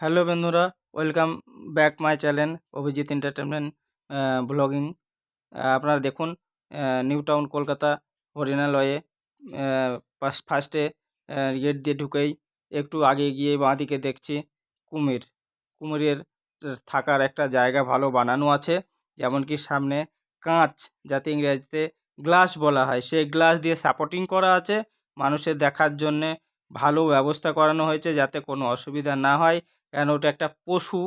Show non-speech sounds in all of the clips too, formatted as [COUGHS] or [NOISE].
Hello বন্ধুরা, welcome back my channel Abhijit entertainment blogging. আপনারা দেখুন নিউ টাউন কলকাতা হরিণালয়ে ফার্স্টে গেট দিয়ে ঢুকেই একটু আগে গিয়ে বাঁ দিকে দেখছি কুমির। কুমিরের থাকার একটা জায়গা ভালো বানানো আছে যেমন কি সামনে কাঁচ, যাতে ইংরেজিতে গ্লাস বলা হয়। সেই গ্লাস দিয়ে সাপোর্টিং করা আছে মানুষের দেখার জন্যে ভালো ব্যবস্থা করানো হয়েছে যাতে কোনো অসুবিধা না হয়। কেন ওটা একটা পশু।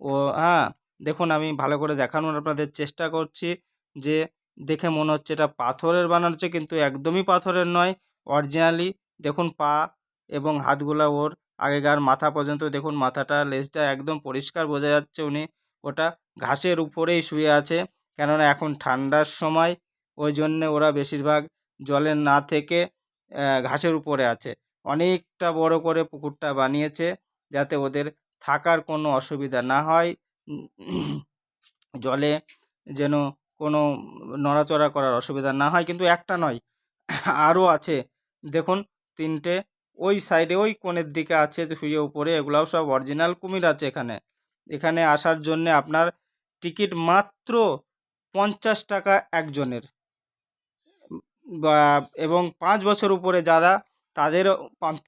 ও হ্যাঁ দেখুন আমি ভালো করে দেখানোর আপনাদের চেষ্টা করছি যে দেখে মনে হচ্ছে এটা পাথরের বানানো হচ্ছে কিন্তু একদমই পাথরের নয়, অরিজিনালি। দেখুন পা এবং হাতগুলা ওর আগেকার মাথা পর্যন্ত, দেখুন মাথাটা, লেজটা একদম পরিষ্কার বোঝা যাচ্ছে উনি। ওটা ঘাসের উপরেই শুয়ে আছে। কেননা এখন ঠান্ডার সময়, ওই জন্যে ওরা বেশিরভাগ জলে না থেকে ঘাসের উপরে আছে। অনেকটা বড় করে পুকুরটা বানিয়েছে যাতে ওদের থাকার কোনো অসুবিধা না হয়। জলে যেন কোনো নড়াচড়া করার অসুবিধা না হয়। কিন্তু একটা নয়, আরও আছে। দেখুন, তিনটে ওই সাইডে, ওই কোণের দিকে আছে শুয়ে উপরে, এগুলাও সব অরিজিনাল কুমির আছে এখানে। এখানে আসার জন্যে আপনার টিকিট মাত্র পঞ্চাশ টাকা একজনের। বা, এবং পাঁচ বছর উপরে যারা তাদেরও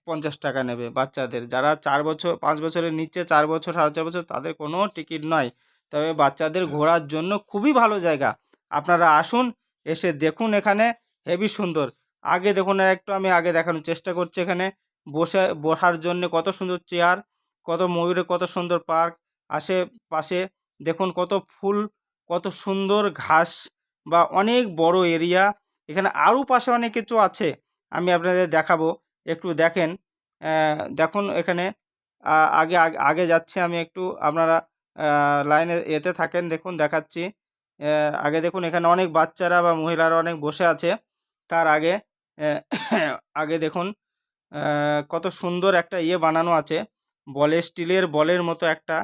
পঞ্চাশ টাকা নেবে বাচ্চাদের। যারা চার বছর, পাঁচ বছরের নিচে, চার বছর, সাড়ে চার বছর, তাদের কোনো টিকিট নয়। তবে বাচ্চাদের ঘোরার জন্য খুবই ভালো জায়গা। আপনারা আসুন, এসে দেখুন এখানে হেভি সুন্দর। আগে দেখুন একটু আমি আগে দেখানোর চেষ্টা করছি এখানে। বসে, বসার জন্য কত সুন্দর চেয়ার, কত ময়ূরের কত সুন্দর পার্ক। আশেপাশে দেখুন কত ফুল, কত সুন্দর ঘাস বা অনেক বড় এরিয়া। এখানে আরও পাশে অনেক কিছু আছে। আমি আপনাদের দেখাবো। একটু দেখেন। দেখুন এখানে আগে, আগে- যাচ্ছে আমি একটু। আপনারা লাইনে এতে থাকেন, দেখুন, দেখাচ্ছি। আগে দেখুন এখানে অনেক বাচ্চারা বা মহিলারা অনেক বসে আছে। তার আগে [COUGHS] আগে দেখুন কত সুন্দর একটা ইয়ে বানানো আছে। বলের স্টিলের বলের মতো একটা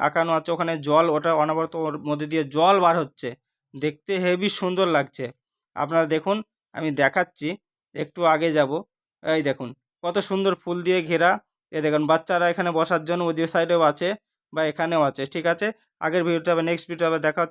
আঁকানো আছে। ওখানে জল, ওটা অনবরত ওর মধ্যে দিয়ে জল বার হচ্ছে। দেখতে হেভি সুন্দর লাগছে। আপনারা দেখুন, আমি দেখাচ্ছি। একটু আগে যাব। এই দেখুন, কত সুন্দর ফুল দিয়ে ঘেরা। এ দেখুন, বাচ্চারা এখানে বসার জন্য ওই সাইডেও আছে বা এখানেও আছে, ঠিক আছে? আগের ভিডিওটা হবে নেক্সট ভিডিও হবে, দেখা হচ্ছে।